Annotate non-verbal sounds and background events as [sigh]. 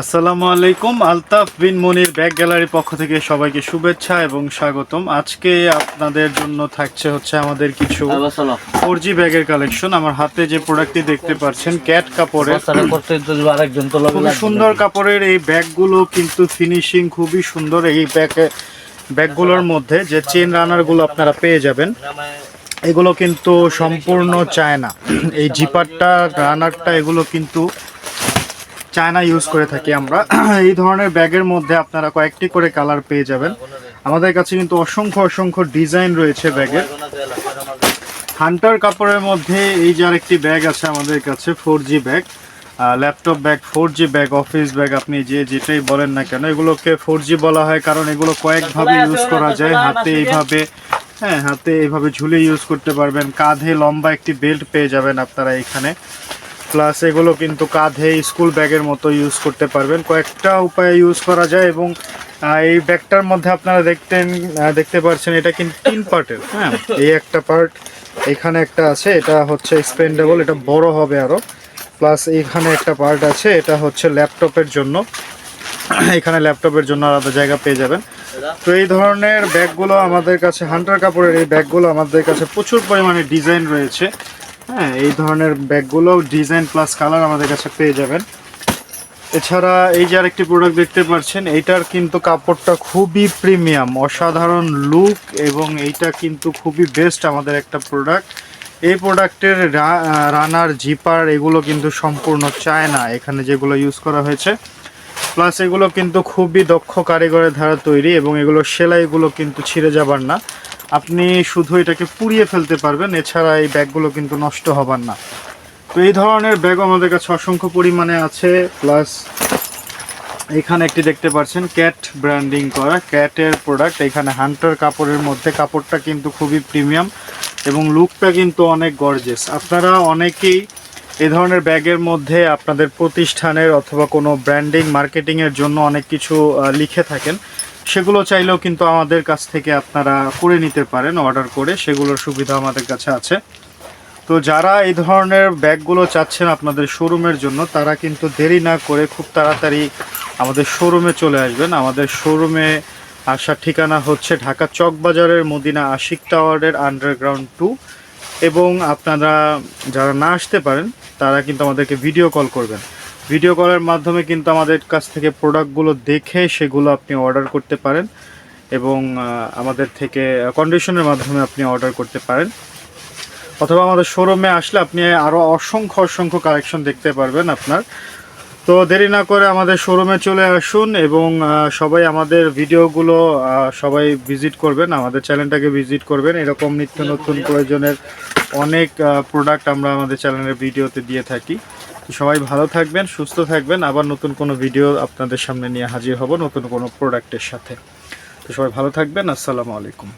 আসসালামু আলাইকুম আলতাফ বিন মনির ব্যাগ গ্যালারির পক্ষ থেকে সবাইকে শুভেচ্ছা এবং স্বাগতম। আজকে আপনাদের জন্য থাকছে হচ্ছে আমাদের কিছু ফোর জি ব্যাগের কালেকশন। আমার হাতে যে প্রোডাক্টটি দেখতে পাচ্ছেন ক্যাট কাপড়ের। খুবই সুন্দর কাপড়ের এই ব্যাগগুলো কিন্তু ফিনিশিং খুবই সুন্দর এই ব্যাগে ব্যাগগুলোর মধ্যে যে চেন রানারগুলো আপনারা পেয়ে যাবেন এগুলো কিন্তু সম্পূর্ণ চায়না। এই জিপারটা রানারটা এগুলো কিন্তু চায়না ইউজ করে থাকি আমরা। [clears throat] এই ধরনের ব্যাগের মধ্যে আপনারা কয়েকটি করে কালার পেয়ে যাবেন। আমাদের কাছে কিন্তু অসংখ্য অসংখ্য ডিজাইন রয়েছে ব্যাগের। হান্টার কাপড়ের মধ্যে এই যে আরেকটি ব্যাগ আছে আমাদের কাছে four G bag laptop bag four G bag office bag আপনি যে যেটাই বলেন না কেন, এগুলোকে ফোর জি বলা হয় কারণ এগুলো কয়েকভাবে ইউজ করা যায়। হাতে এইভাবে হ্যাঁ হাতে এইভাবে ঝুলে ইউজ করতে পারবেন। কাঁধে লম্বা একটি বেল্ট পেয়ে যাবেন আপনারা এখানে। প্লাস এগুলো কিন্তু কাঁধে স্কুল ব্যাগের মতো ইউজ করতে পারবেন। কয়েকটা উপায়ে ইউজ করা যায় এবং এই ব্যাগটার মধ্যে আপনারা দেখতেন দেখতে পাচ্ছেন এটা কিন্তু তিন পার্টের হ্যাঁ? এই একটা পার্ট এখানে একটা আছে, এটা হচ্ছে এক্সপেন্ডেবল এটা বড় হবে আরও। প্লাস এইখানে একটা পার্ট আছে, এটা হচ্ছে ল্যাপটপের জন্য। এখানে ল্যাপটপের জন্য আলাদা জায়গা পেয়ে যাবেন। তো এই ধরনের ব্যাগগুলো আমাদের কাছে হান্টার কাপড়ের এই ব্যাগগুলো আমাদের কাছে প্রচুর পরিমাণে ডিজাইন রয়েছে। হ্যাঁ এই ধরনের ব্যাগগুলো ডিজাইন প্লাস কালার আমাদের কাছে পেয়ে যাবেন। এছাড়া এই যে আরেকটি প্রোডাক্ট দেখতে পাচ্ছেন, এইটার কিন্তু কাপড়টা খুবই প্রিমিয়াম অসাধারণ লুক এবং এইটা কিন্তু খুবই বেস্ট আমাদের একটা প্রোডাক্ট এই প্রোডাক্টের রানার জিপার এগুলো কিন্তু সম্পূর্ণ চায় না এখানে যেগুলো ইউজ করা হয়েছে। প্লাস এগুলো কিন্তু খুবই দক্ষ কারিগরের ধারা তৈরি এবং এগুলো সেলাইগুলো কিন্তু ছিঁড়ে যাবার না। আপনি শুধু এটাকে পুড়িয়ে ফেলতে পারবেন, এছাড়া এই ব্যাগগুলো কিন্তু নষ্ট হবার না। তো এই ধরনের ব্যাগ আমাদের কাছে অসংখ্য পরিমাণে আছে, প্লাস এখানে একটি দেখতে পাচ্ছেন ক্যাট ব্র্যান্ডিং করা ক্যাটের প্রোডাক্ট এখানে হান্টার কাপড়ের মধ্যে কাপড়টা কিন্তু খুবই প্রিমিয়াম এবং লুকটা কিন্তু অনেক গর্জেস আপনারা অনেকেই এ ধরনের ব্যাগের মধ্যে আপনাদের প্রতিষ্ঠানের অথবা কোনো ব্র্যান্ডিং মার্কেটিংয়ের জন্য অনেক কিছু লিখে থাকেন। সেগুলো চাইলেও কিন্তু আমাদের কাছ থেকে আপনারা করে নিতে পারেন অর্ডার করে। সেগুলোর সুবিধা আমাদের কাছে আছে। তো যারা এই ধরনের ব্যাগগুলো চাচ্ছেন আপনাদের শোরুমের জন্য, তারা কিন্তু দেরি না করে খুব তাড়াতাড়ি আমাদের শোরুমে চলে আসবেন। আমাদের শোরুমে আসার ঠিকানা হচ্ছে ঢাকা চকবাজারের মদিনা আশিক টাওয়ারের আন্ডারগ্রাউন্ড টু এবং আপনারা যারা না আসতে পারেন, তারা কিন্তু আমাদেরকে ভিডিও কল করবেন। ভিডিও কলের মাধ্যমে কিন্তু আমাদের কাছ থেকে প্রোডাক্টগুলো দেখে সেগুলো আপনি অর্ডার করতে পারেন এবং আমাদের থেকে কন্ডিশনের মাধ্যমে আপনি অর্ডার করতে পারেন। অথবা আমাদের শোরুমে আসলে আপনি আরও অসংখ্য অসংখ্য কালেকশন দেখতে পারবেন আপনার। তো দেরি না করে আমাদের শোরুমে চলে আসুন এবং সবাই আমাদের ভিডিওগুলো সবাই ভিজিট করবেন, আমাদের চ্যানেলটাকে ভিজিট করবেন। এরকম নিত্য নতুন প্রয়োজনের অনেক প্রোডাক্ট আমরা আমাদের চ্যানেলের ভিডিওতে দিয়ে থাকি। সবাই ভালো থাকবেন, সুস্থ থাকবেন। আবার নতুন কোনো ভিডিও আপনাদের সামনে নিয়ে হাজির হব নতুন কোনো প্রোডাক্টের সাথে। তো সবাই ভালো থাকবেন, আসসালামু আলাইকুম।